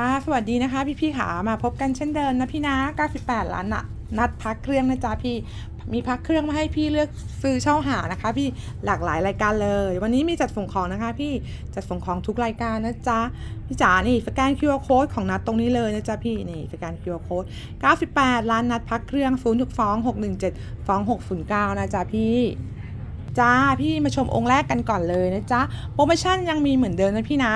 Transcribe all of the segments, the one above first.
ค่ะ สวัสดีนะคะ พี่พี่ๆขามาพบกันเช่นเดิมนะพี่นะ 98 ล้านนะนัดพักเครื่องนะจ๊ะพี่มีพักเครื่องมาให้พี่เลือกซื้อเช่าหานะคะ พี่หลากหลายรายการเลย วันนี้มีจัดส่งของนะคะ พี่จัดส่งของทุกรายการนะจ๊ะพี่จ๋านี่สแกน QR code ของนัดตรงนี้เลยนะจ๊ะพี่นี่สแกน QR code 98 ล้านนัดพักเครื่อง 0 2 6 1 7 2 6 0 9 นะจ๊ะพี่ จ้าพี่มาชมองค์แรกกันก่อนเลยนะจ๊ะโปรโมชั่นยังมีเหมือนเดิมนะพี่นะ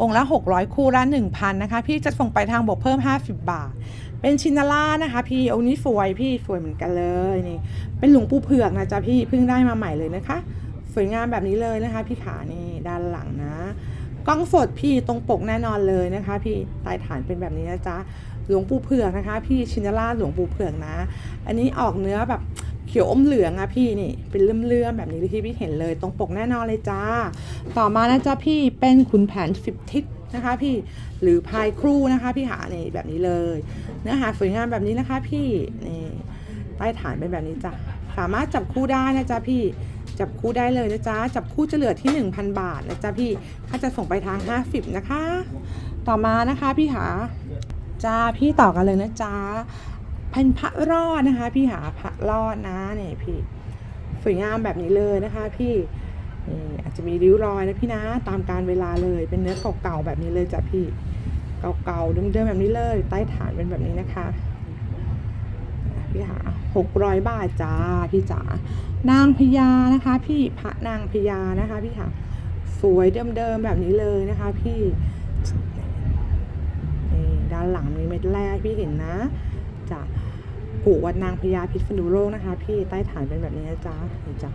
องค์ละ 600 คู่ละ1,000นะคะ พี่จะส่งไปทางบวกเพิ่ม 50 บาท เป็นชินาล่านะคะ พี่องค์นี้สวยพี่สวยเหมือนกันเลยนี่เป็นหลวงปู่เผือกนะจ๊ะพี่เพิ่งได้มาใหม่เลยนะคะ สวยงามแบบนี้เลยนะคะ พี่ขานี่ด้านหลังนะกล้องสดพี่ตรงปกแน่นอนเลยนะคะ พี่ใต้ฐานเป็นแบบนี้นะจ๊ะหลวงปู่เผือกนะคะ พี่ชินาล่าหลวงปู่เผือกนะ อันนี้ออกเนื้อแบบ ขียวอมเหลืองอะพี่นี่เป็นเลื่อมๆแบบนี้ที่พี่เห็นเลยตรงปกแน่นอนเลยจ้า ต่อมานะจ๊ะพี่เป็นขุนแผนสิบทิศนะคะพี่หรือพายครูนะคะพี่หานี่แบบนี้เลย เนื้อหาสวยงามแบบนี้นะคะพี่นี่ใต้ฐานเป็นแบบนี้จ้ะสามารถจับคู่ได้นะจ๊ะพี่จับคู่ได้เลยนะจ๊ะจับคู่จะเหลือที่ 1,000 บาทนะจ๊ะพี่ถ้าจะส่งไปทาง 50 นะคะ ต่อมานะคะพี่หาจ้าพี่ต่อกันเลยนะจ๊ะ เป็นพระรอดนะคะ พี่หาพระรอดนะเนี่ยพี่สวยงามแบบนี้เลยนะคะ พี่นี่อาจจะมีริ้วรอยนะพี่นะ ตามการเวลาเลยเป็นเนื้อเก่าๆแบบนี้เลยจ้ะพี่เก่าๆเดิมๆแบบนี้เลย ใต้ฐานเป็นแบบนี้นะคะพี่หาหกร้อยบาทจ้าพี่จ๋านางพญานะคะ พี่พระนางพญานะคะ พี่ค่ะสวยเดิมๆแบบนี้เลยนะคะ พี่นี่ด้านหลังมีเม็ดแรกพี่เห็นนะจ้ะ กูวัดนางพญาพิษณุโลกนะคะ พี่ใต้ฐานเป็นแบบนี้นะจ๊ะนี่จ้ะ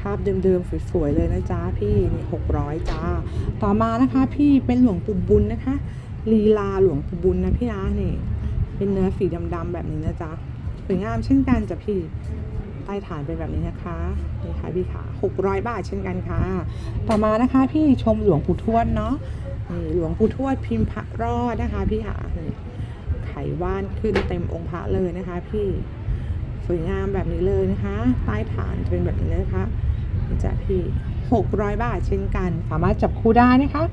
คาบเดิมๆสวยๆเลยนะจ๊ะพี่นี่หกร้อยจ้า ต่อมานะคะพี่เป็นหลวงปู่บุญนะคะลีลาหลวงปู่บุญนะพี่นะนี่ เป็นเนื้อสีดำๆแบบนี้นะจ๊ะสวยงามเช่นกันจ้ะพี่ใต้ฐานเป็นแบบนี้นะคะนี่ค่ะพี่ขาหกร้อยบาทเช่นกันค่ะ ต่อมานะคะพี่ชมหลวงปู่ทวดเนาะนี่หลวงปู่ทวดพิมพ์พระรอดนะคะพี่ขานี่ ว่านขึ้นเต็มองค์พระเลยนะคะพี่สวยงามแบบนี้เลยนะคะ ใต้ฐานจะเป็นแบบนี้นะคะจ้ะพี่หกร้อยบาทเช่นกัน สามารถจับคู่ได้นะคะ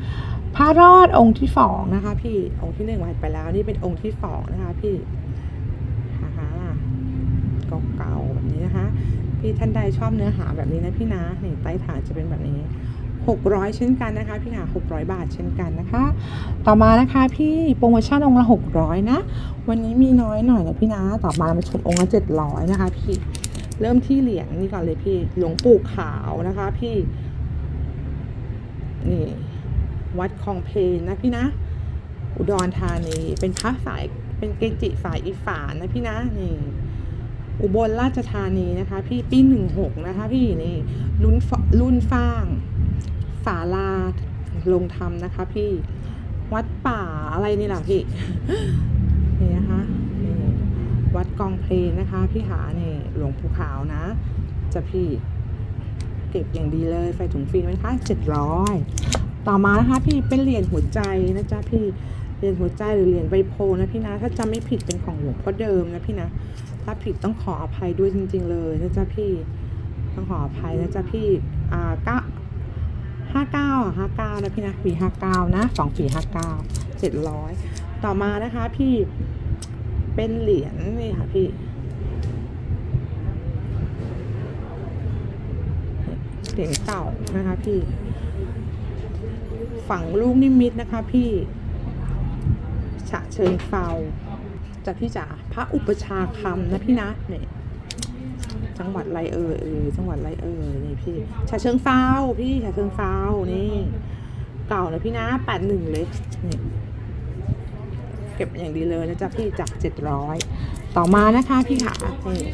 พระรอดองค์ที่สองนะคะ พี่องค์ที่หนึ่งไว้ไปแล้วนี่เป็นองค์ที่สองนะคะ พี่ฮ่าฮ่าเก่าๆแบบนี้นะคะ พี่ท่านใดชอบเนื้อหาแบบนี้นะพี่นะนี่ใต้ฐานจะเป็นแบบนี้ หกร้อยเช่นกันนะคะพี่หาหกร้อยบาทเช่นกันนะคะ ต่อมานะคะพี่โปรโมชั่นองค์ละหกร้อยนะ วันนี้มีน้อยหน่อยนะพี่นะ ต่อมามาชมองค์ละเจ็ดร้อยนะคะพี่เริ่มที่เหรียญนี่ก่อนเลยพี่หลวงปู่ขาวนะคะพี่นี่วัดคลองเพลนะพี่นะ อุดรธานีเป็นพระสายเป็นเกจิสายอีสานนะพี่นะนี่อุบลราชธานีนะคะ พี่ปีหนึ่งหกนะคะ พี่นี่รุ่นฝรุ่นฟาง ศาลาลงธรรมนะคะพี่วัดป่าอะไรนี่แหละพี่นี่นะคะนี่วัดกองเพลงนะคะ พี่หาเนี่ยหลวงปู่ขาวนะ จะพี่เก็บอย่างดีเลยใส่ถุงฟิล์มนะคะเจ็ดร้อยต่อมานะคะพี่เป็นเหรียญหัวใจนะจ๊ะพี่เหรียญหัวใจหรือเหรียญใบโพนะพี่นะ ถ้าจำไม่ผิดเป็นของหลวงพ่อเดิมนะพี่นะ ถ้าผิดต้องขออภัยด้วยจริง ๆ เลยนะจ๊ะพี่ต้องขออภัยนะจ๊ะพี่อ่าเก้า ห้าเก้าอะห้าเก้านะพี่นะปีห้าเก้านะสองปีห้าเก้าเจ็ดร้อยต่อมานะคะพี่เป็นเหรียญนี่ค่ะพี่เหรียญเก่านะคะพี่ ฝังลูกนิมิตนะคะพี่ฉะเชิงเซาจากพี่จ๋าพระอุปชาคำนะพี่นะเนี่ย จังหวัดไรเอ่ยเออจังหวัดไรเอ่ยนี่พี่ฉะเชิงเซาพี่ฉะเชิงเซานี่ เก่านะพี่นะแปดหนึ่งเลยนี่เก็บอย่างดีเลยนะจ๊ะพี่จากเจ็ดร้อยต่อมานะคะพี่ขานี่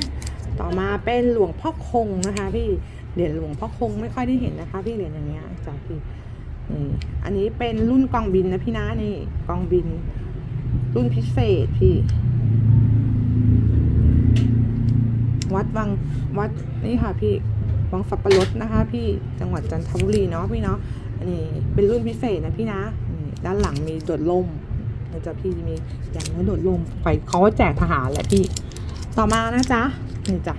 ต่อมาเป็นหลวงพ่อคงนะคะ พี่เหรียญหลวงพ่อคงไม่ค่อยได้เห็นนะคะ พี่เหรียญอย่างเงี้ยจ้ะพี่นี่อันนี้เป็นรุ่นกองบินนะพี่นะนี่กองบิน รุ่นพิเศษพี่ วัดวังวัดนี่ค่ะพี่วังสับปะรดนะคะ พี่จังหวัดจันทบุรีเนาะพี่เนาะอันนี้เป็นรุ่นพิเศษนะพี่นะด้านหลังมีโดดลมนะจ๊ะพี่มีอย่างนั้นโดดลมไปเขาแจกทหารแหละพี่ ต่อมานะจ๊ะนี่จ้ะ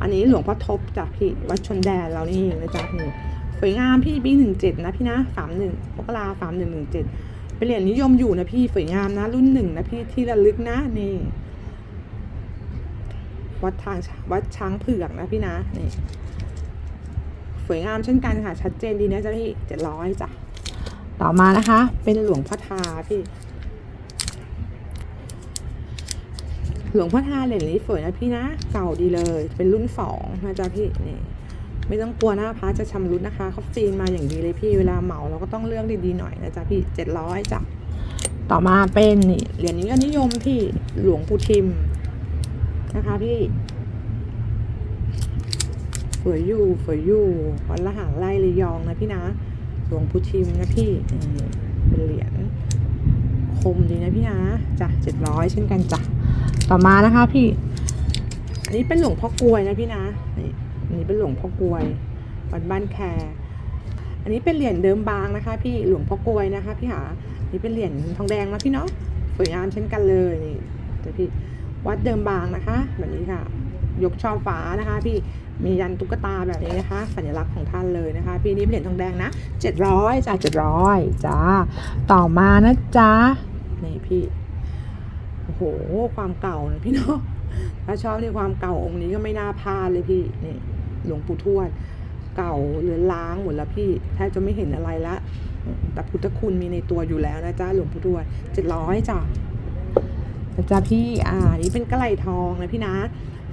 อันนี้หลวงพ่อทบจ้ะพี่วัดชนแดนเรานี่เองนะจ๊ะนี่สวยงามพี่ปีหนึ่งเจ็ดนะพี่นะสามหนึ่งมกราสามหนึ่งหนึ่งเจ็ดเป็นเหรียญนิยมอยู่นะพี่สวยงามนะ รุ่นหนึ่งนะพี่ที่ระลึกนะนี่ วัดทางวัดช้างเผือกนะพี่นะนี่สวยงามเช่นกันค่ะ ชัดเจนดีนะจ๊ะพี่เจ็ดร้อยจ้ะต่อมานะคะ เป็นหลวงพ่อทาพี่ หลวงพ่อทาเหรียญนี้สวยนะพี่นะเก่าดีเลย เป็นรุ่นสองนะจ๊ะพี่นี่ไม่ต้องกลัวหน้าพระจะชำรุดนะคะเขาฟีนมาอย่างดีเลยพี่เวลาเหมาเราก็ต้องเลือกดีๆหน่อยนะจ๊ะพี่เจ็ดร้อยจ้ะต่อมาเป็นนี่เหรียญนี้ก็นิยมพี่หลวงปู่ทิม นะคะพี่สวยอยู่สวยอยู่วัดละหางไร่ระยองนะพี่นะหลวงปู่ทิมนะพี่เป็นเหรียญคมดีนะพี่นะจ้ะเจ็ดร้อยเช่นกันจ้ะต่อมานะคะพี่ อันนี้เป็นหลวงพ่อกลวยนะพี่นะนี่อันนี้เป็นหลวงพ่อกลวยวัดบ้านแคอันนี้เป็นเหรียญเดิมบางนะคะ พี่หลวงพ่อกลวยนะคะ พี่หานี่เป็นเหรียญทองแดงนะพี่เนาะสวยงามเช่นกันเลยนี่แต่พี่ วัดเดิมบางนะคะ แบบนี้ค่ะ ยกช่อฟ้านะคะ พี่มียันตุ๊กตาแบบนี้นะคะ สัญลักษณ์ของท่านเลยนะคะ พี่นี่เป็นเหรียญทองแดงนะเจ็ดร้อยจ้าเจ็ดร้อยจ้าต่อมานะจ๊ะนี่พี่โอ้โหความเก่านะพี่เนาะถ้าชอบในความเก่าองค์นี้ก็ไม่น่าพลาดเลยพี่นี่หลวงปู่ทวดเก่าเหลือล้างหมดแล้วพี่แทบจะไม่เห็นอะไรละแต่พุทธคุณมีในตัวอยู่แล้วนะจ๊ะหลวงปู่ทวดเจ็ดร้อยจ้ะ นะจ๊ะพี่ อ่า นี่เป็นกระไหลทองนะพี่นะ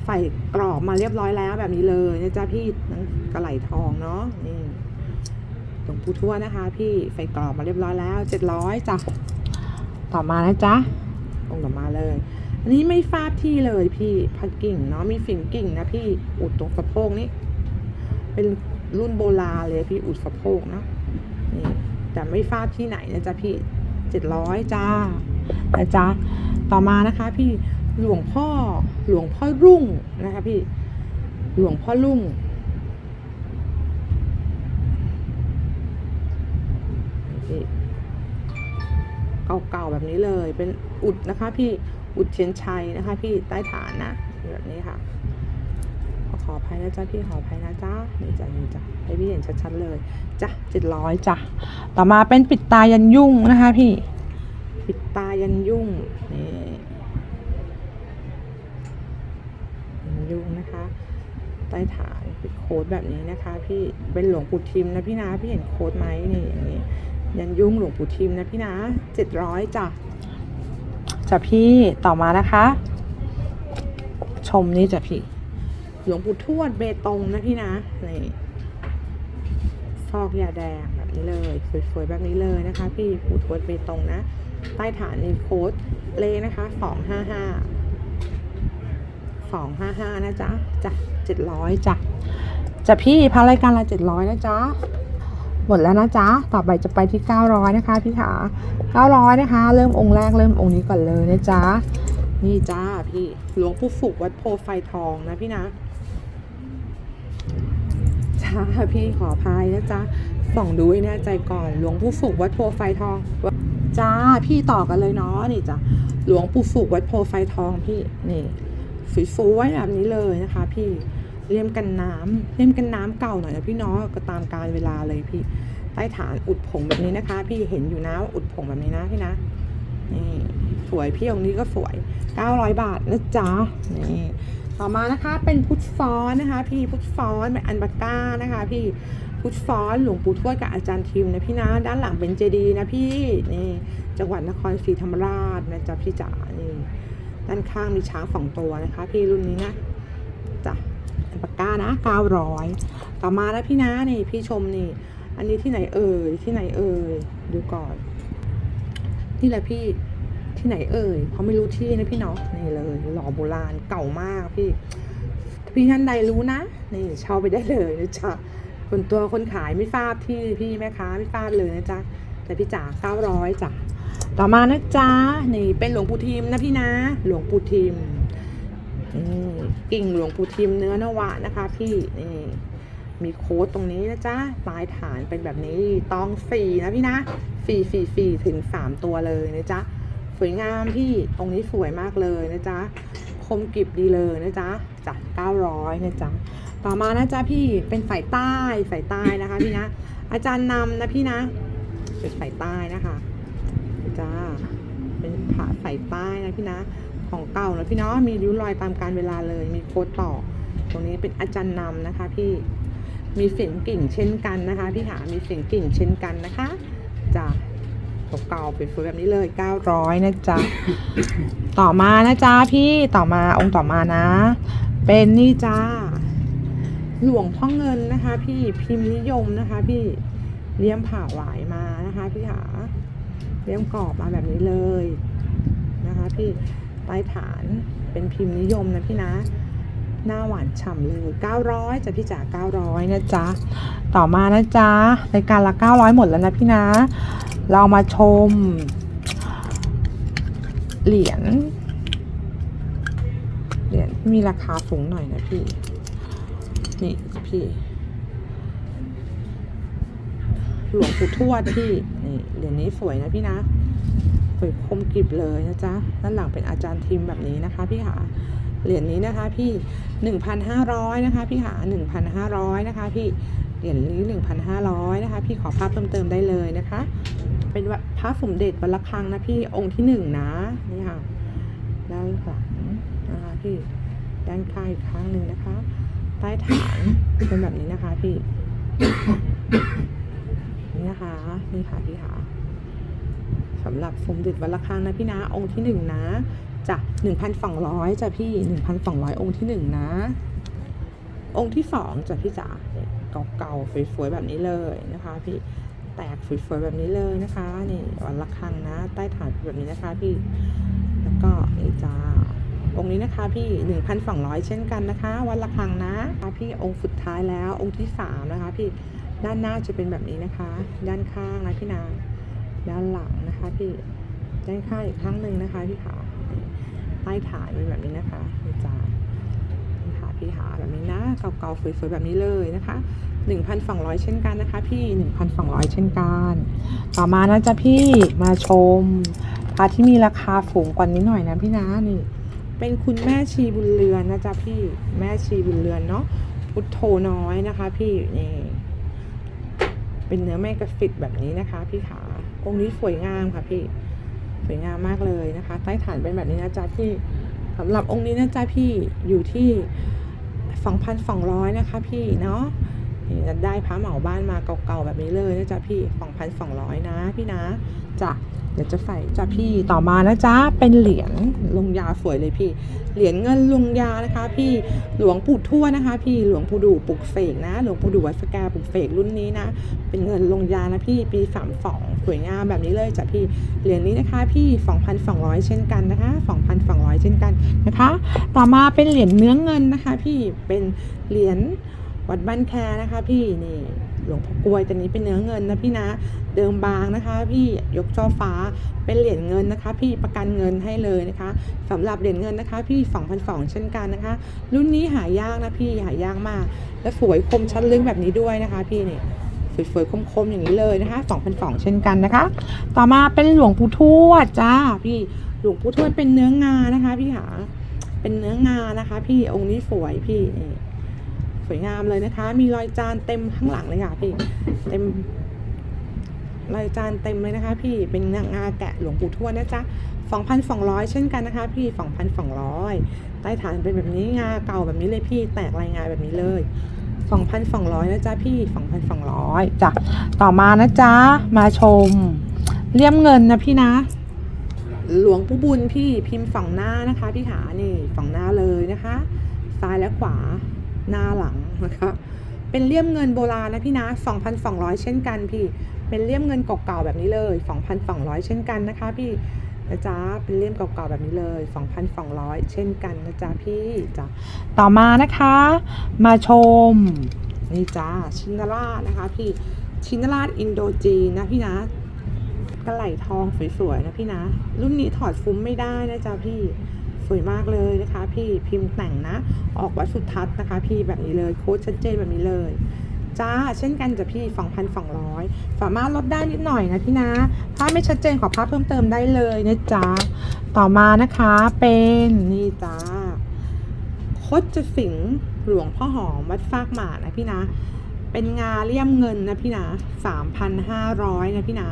ใส่กรอบมาเรียบร้อยแล้วแบบนี้เลยนะจ๊ะพี่นั่นกระไหลทองเนาะ นี่หลวงปู่ทั่วนะคะ พี่ใส่กรอบมาเรียบร้อยแล้วเจ็ดร้อยจ้ะ ต่อมานะจ๊ะ องค์ต่อมาเลย อันนี้ไม่ฟาดที่เลยพี่พันกิ่งเนาะ มีฝิ่งกิ่งนะพี่ อุดตรงสะโพกนี่ เป็นรุ่นโบราณเลยพี่อุดสะโพกนะนี่ แต่ไม่ฟาดที่ไหนนะจ๊ะพี่เจ็ดร้อยจ้า นะจ๊ะต่อมานะคะพี่หลวงพ่อหลวงพ่อรุ่งนะคะพี่หลวงพ่อรุ่งเก่าๆแบบนี้เลยเป็นอุดนะคะพี่อุดเชียนชัยนะคะพี่ใต้ฐานนะแบบนี้ค่ะขออภัยนะจ๊ะพี่ขออภัยนะจ๊ะนี่จ้ะนี่จ้ะให้พี่เห็นชัดๆเลยจ้ะเจ็ดร้อยจ้ะต่อมาเป็นปิดตายันยุ่งนะคะพี่ ปิดตายันยุ่งนี่ยันยุ่งนะคะใต้ฐานปิดโค้ดแบบนี้นะคะ พี่เป็นหลวงปู่ทิมนะพี่นะพี่เห็นโค้ดไหมนี่อย่างนี้ยันยุ่งหลวงปู่ทิมนะพี่นะเจ็ดร้อยจ้ะจ้ะพี่ต่อมานะคะ ชมนี่จ้ะพี่หลวงปู่ทวดเบตงนะพี่นะนี่ฟอกยาแดง นี้เลย สวยๆแบบนี้เลยนะคะ พี่ปูทวดเบตงนะใต้ฐานนี่โค้ดเลขนะคะสองห้าห้าสองห้าห้านะจ๊ะจ้ะเจ็ดร้อยจ้ะจะพี่พารายการละเจ็ดร้อยนะจ๊ะหมดแล้วนะจ๊ะ ต่อไปจะไปที่เก้าร้อยนะคะพี่ขาเก้าร้อยนะคะ เริ่มองค์แรกเริ่มองค์นี้ก่อนเลยนะจ๊ะ นี่จ้าพี่ หลวงปู่ฝุกวัดโพไฟทองนะพี่นะ จ้าพี่ขออภัยนะจ๊ะ ส่องดูให้แน่ใจก่อนหลวงปู่ฝุกวัดโพไฟทองจ้าพี่ต่อกันเลยเนาะนี่จ้ะหลวงปู่ฝุกวัดโพไฟทองพี่นี่ฟูๆไว้แบบนี้เลยนะคะ พี่เลี่ยมกันน้ำเลี่ยมกันน้ำเก่าหน่อยนะพี่เนาะก็ตามการเวลาเลยพี่ใต้ฐานอุดผงแบบนี้นะคะ พี่เห็นอยู่นะอุดผงแบบนี้นะพี่นะนี่สวยพี่องค์นี้ก็สวย 900 บาทนะจ๊ะนี่ต่อมานะคะเป็นพุทฟ้อนนะคะ พี่พุทฟ้อนเป็นอันบัตก้านะคะ พี่ พุทธฟ้อนหลวงปู่ทวดกับอาจารย์ทิมนะพี่นะด้านหลังเป็นเจดีนะพี่นี่จังหวัดนครศรีธรรมราชนะจ๊ะพี่จ๋านี่ด้านข้างมีช้างสองตัวนะคะ พี่รุ่นนี้นะจ้ะอันบัตก้านะ900ต่อมานะพี่นะนี่พี่ชมนี่ อันนี้ที่ไหนเอ่ยที่ไหนเอ่ยดูก่อน นี่แหละพี่ที่ไหนเอ่ยเขาไม่รู้ที่นะพี่เนาะนี่เลยหล่อโบราณเก่ามากพี่พี่ท่านใดรู้นะ นี่เช่าไปได้เลยนะจ๊ะ คนตัวคนขายไม่ทราบที่พี่แม่ค้าไม่ทราบเลยนะจ๊ะแต่พี่จ๋าเก้าร้อยจ้ะต่อมานะจ๊ะนี่เป็นหลวงปู่ทิมนะพี่นะ หลวงปู่ทิมกิ่งหลวงปู่ทิมเนื้อนวะนะคะ พี่นี่มีโค้ดตรงนี้นะจ๊ะปลายฐานเป็นแบบนี้ตองสีนะพี่นะสี่สี่สี่ถึงสามตัวเลยนะจ๊ะสวยงามพี่ตรงนี้สวยมากเลยนะจ๊ะคมกริบดีเลยนะจ๊ะจัดเก้าร้อยนะจ๊ะ ต่อมานะจ๊ะพี่เป็นฝ่ายใต้ฝ่ายใต้นะคะพี่นะ อาจารย์นำนะพี่นะ เป็นฝ่ายใต้นะคะจ้าเป็นผาใส่ใต้นะพี่นะ ของเก่านะพี่เนาะมีริ้วรอยตามการเวลาเลย มีโค้ดต่อ ตรงนี้เป็นอาจารย์นำนะคะ พี่มีเสียงกิ่งเช่นกันนะคะ พี่หามีเสียงกิ่งเช่นกันนะคะจ้าเก่าๆเป็นฟูแบบนี้เลย 900 นะจ๊ะ ต่อมานะจ๊ะพี่ต่อมาองค์ต่อมานะ เป็นนี่จ้า หลวงพ่อเงินนะคะ พี่พิมพ์นิยมนะคะ พี่เลี้ยมผ่าหวายมานะคะ พี่หาเลี้ยมกรอบมาแบบนี้เลยนะคะ พี่ใต้ฐานเป็นพิมพ์นิยมนะพี่นะหน้าหวานฉ่ำเลย900จ้ะพี่จ๋า900นะจ๊ะต่อมานะจ๊ะรายการละ 900 หมดแล้วนะพี่นะ เรามาชม เหรียญเหรียญที่มีราคาสูงหน่อยนะพี่ นี่พี่ หลวงปู่ทวดพี่ นี่เหรียญนี้สวยนะพี่นะสวยคมกริบเลยนะจ๊ะ ด้านหลังเป็นอาจารย์ทิมแบบนี้นะคะ พี่หาเหรียญนี้นะคะพี่หนึ่งพันห้าร้อยนะคะ พี่หาหนึ่งพันห้าร้อยนะคะ พี่เหรียญนี้หนึ่งพันห้าร้อยนะคะ พี่ขอภาพเพิ่มเติมได้เลยนะคะ เป็นพระสมเด็จวัดระฆังนะพี่องค์ที่หนึ่งนะนี่ค่ะด้านหลังนะคะพี่ด้านข้างอีกครั้งหนึ่งนะคะ ใต้ฐานเป็นแบบนี้นะคะพี่นี่นะคะนี่ค่ะพี่ค่ะสำหรับสมเด็จวัดระฆังนะพี่นะ องค์ที่หนึ่งนะจ้ะหนึ่งพันสองร้อยจ้ะพี่หนึ่งพันสองร้อยองค์ที่หนึ่งนะ องค์ที่สองจ้ะพี่จ๋าเก่าๆสวยๆแบบนี้เลยนะคะ พี่แตกสวยๆแบบนี้เลยนะคะ นี่วัดระฆังนะ ใต้ฐานเป็นแบบนี้นะคะ พี่ แล้วก็นี่จ้า องค์นี้นะคะพี่ 1,200 เช่นกันนะคะ วันละครั้งนะคะพี่องค์สุดท้ายแล้วองค์ที่สามนะคะพี่ด้านหน้าจะเป็นแบบนี้นะคะ ด้านข้างนะพี่นางด้านหลังนะคะพี่ด้านข้างอีกครั้งหนึ่งนะคะพี่ขาใต้ฐานเป็นแบบนี้นะคะนี่จ้านี่ค่ะพี่ขาแบบนี้นะเก่าๆสวยๆแบบนี้เลยนะคะ 1,200 เช่นกันนะคะ พี่ 1,200 เช่นกัน ต่อมานะจ๊ะพี่มาชมพระที่มีราคาสูงกว่านี้หน่อยนะพี่นะนี่ เป็นคุณแม่ชีบุญเรือนนะจ๊ะพี่แม่ชีบุญเรือนเนาะพุทโธน้อยนะคะ พี่นี่เป็นเนื้อแม่กระฟิดแบบนี้นะคะ พี่ขาองค์นี้สวยงามค่ะพี่สวยงามมากเลยนะคะ ใต้ฐานเป็นแบบนี้นะจ๊ะพี่สำหรับองค์นี้นะจ๊ะพี่อยู่ที่2,200นสองร้อยนะคะ พี่เนาะนี่จะได้พระเหมาบ้านมาเก่าๆแบบนี้เลยนะจ๊ะพี่2,200นะ พี่นะจ้ะ เดี๋ยวจะใส่จ้ะพี่ต่อมานะจ๊ะเป็นเหรียญลงยาสวยเลยพี่ เหรียญเงินลงยานะคะ พี่หลวงปู่ทวดนะคะ พี่หลวงปู่ดูปลุกเสกนะ หลวงปู่ดูวัดสแกปลุกเสกรุ่นนี้นะ เป็นเงินลงยานะพี่ปีสามสองสวยงามแบบนี้เลยจ้ะพี่เหรียญนี้นะคะ พี่2,200เช่นกันนะคะ2,200เช่นกันนะคะ ต่อมาเป็นเหรียญเนื้อเงินนะคะ พี่เป็นเหรียญวัดบ้านแคนะคะ พี่นี่ หลวงพ่อกลวยแตัวนี้เป็นเนื้อเงินนะพี่นะ เดิมบางนะคะ พี่ยกช่อฟ้าเป็นเหรียญเงินนะคะ พี่ประกันเงินให้เลยนะคะสำหรับเหรียญเงินนะคะ พี่2,200 เช่นกันนะคะ รุ่นนี้หายากนะพี่หายากมาก และสวยคมชัดลึกแบบนี้ด้วยนะคะ พี่นี่สวยๆคมๆอย่างนี้เลยนะคะ2,200 เช่นกันนะคะ ต่อมาเป็นหลวงปู่ทวดจ้าพี่หลวงปู่ทวดเป็นเนื้องานะคะ พี่หาเป็นเนื้องานะคะ พี่องค์นี้สวยพี่นี่ สวยงามเลยนะคะ มีรอยจานเต็มข้างหลังเลยค่ะพี่ เต็มรายจานเต็มเลยนะคะ พี่ เป็นงาแกะหลวงปู่ทวดนะจ๊ะ2,200 เช่นกันนะคะ พี่ 2,200 ใต้ฐานเป็นแบบนี้งาเก่าแบบนี้เลยพี่ แตกลายงาแบบนี้เลย2,200นะจ๊ะพี่2,200จ้ะต่อมานะจ๊ะมาชมเลี่ยมเงินนะพี่นะ หลวงปู่บุญพี่พิมพ์ฝั่งหน้านะคะ พี่หานี่ฝั่งหน้าเลยนะคะ ซ้ายและขวา หน้าหลังนะคะเป็นเลี่ยมเงินโบราณนะพี่นะ 2,200 เช่นกันพี่ เป็นเลี่ยมเงินเก่าๆแบบนี้เลย 2,200 เช่นกันนะคะพี่นะจ๊ะเป็นเลี่ยมเก่าๆแบบนี้เลย 2,200 เช่นกันนะจ๊ะพี่จ้ะต่อมานะคะ มาชม นี่จ้าชินราชนะคะพี่ชินราชอินโดจีนนะพี่นะกระไหลทองสวยๆนะพี่นะ รุ่นนี้ถอดฟุ้มไม่ได้นะจ๊ะพี่ วยมากเลยนะคะ พี่พิมพ์แต่งนะ ออกวัดสุทัศน์นะคะ พี่แบบนี้เลยโค้ดชัดเจนแบบนี้เลยจ้าเช่นกันจ้ะพี่2,200สามารถลดได้นิดหน่อยนะพี่นะถ้าไม่ชัดเจนขอภาพเพิ่มเติมได้เลยนะจ๊ะต่อมานะคะเป็นนี่จ้าโคดจะสิงห์หลวงพ่อหอมวัดฟากหมานะพี่นะ เป็นงาเลี่ยมเงินนะพี่นะ3,500นะพี่นะ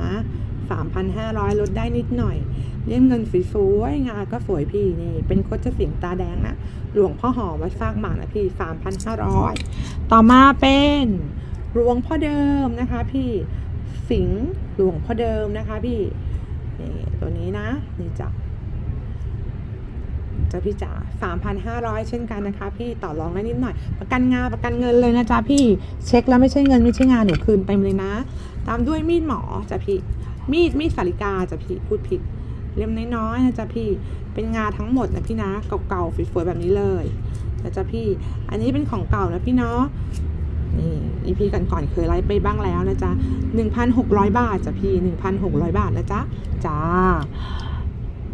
3,500 ลดได้นิดหน่อย เลี่ยมเงินสวยๆงาก็สวยพี่นี่ เป็นโคจะเสียงตาแดงนะ หลวงพ่อหอมวัดสร้างหมากนะพี่ 3,500 ต่อมาเป็นหลวงพ่อเดิมนะคะพี่สิงหลวงพ่อเดิมนะคะพี่นี่ตัวนี้นะนี่จ้ะจ้ะพี่จ๋า3,500เช่นกันนะคะ พี่ต่อรองได้นิดหน่อย ประกันงานประกันเงินเลยนะจ๊ะพี่ เช็คแล้วไม่ใช่เงินไม่ใช่งานหนูคืนไปเลยนะ ตามด้วยมีดหมอจ้ะพี่ มีดมีดสาลิกาจะพี่พูดผิดเล่มน้อยๆนะจ๊ะพี่เป็นงาทั้งหมดนะพี่นะเก่าๆสวยๆแบบนี้เลยนะจ๊ะพี่ อันนี้เป็นของเก่านะพี่เนาะนี่อีพีก่อนๆเคยไลฟ์ไปบ้างแล้วนะจ๊ะ1,600บาทจ้ะพี่1,600บาทนะจ๊ะจ้า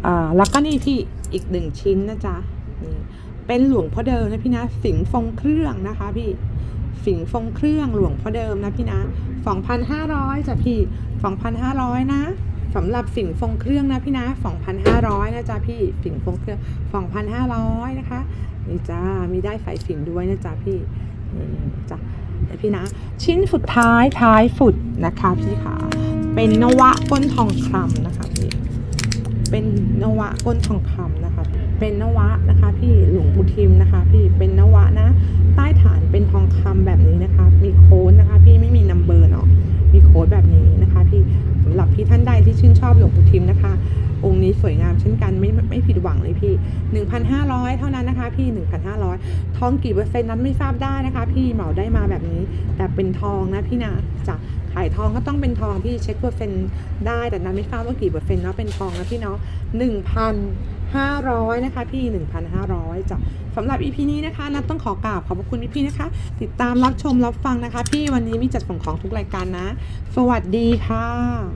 อ่าแล้วก็นี่พี่อีกหนึ่งชิ้นนะจ๊ะนี่เป็นหลวงพ่อเดิมนะพี่นะสิงห์ทรงเครื่องนะคะพี่สิงห์ทรงเครื่องหลวงพ่อเดิมนะพี่นะ2,500จ้ะพี่ 2,500 นะสำหรับสิ่งห์ทรงเครื่องนะพี่นะ2,500นะจ๊ะพี่สิ่งห์ทรงเครื่อง2,500นะคะนี่จ้ามีได้สายสิงด้วยนะจ๊ะพี่จ้ะเดี๋ยวพี่นะ ชิ้นสุดท้ายท้ายสุดนะคะพี่ขาเป็นนวะก้นทองคำนะคะพี่เป็นนวะก้นทองคำนะคะ เป็นนวะนะคะพี่หลวงปู่ทิมนะคะ พี่เป็นนวะนะ ใต้ฐานเป็นทองคำแบบนี้นะคะ มีโค้ดนะคะ พี่ไม่มีนัมเบอร์เนาะมีโค้ดแบบนี้น สำหรับพี่ท่านใดที่ชื่นชอบหลวงปู่ทิมนะคะ องค์นี้สวยงามเช่นกันไม่ไม่ผิดหวังเลยพี่ 1,500 เท่านั้นนะคะพี่ 1,500 ทองกี่เปอร์เซ็นต์นั้นไม่ทราบได้นะคะ พี่เหมาได้มาแบบนี้ แต่เป็นทองนะพี่นะจ้ะขายทองก็ต้องเป็นทองพี่เช็คเปอร์เซ็นต์ได้แต่นั้นไม่ทราบว่ากี่เปอร์เซ็นต์เนาะเป็นทองนะพี่เนาะ1,500นะคะพี่ 1,500จ้ะ สำหรับ EP นี้นะคะนัทต้องขอกราบขอบคุณพี่ๆนะคะ ติดตามรับชมรับฟังนะคะ พี่วันนี้มีจัดส่งของทุกรายการนะ สวัสดีค่ะ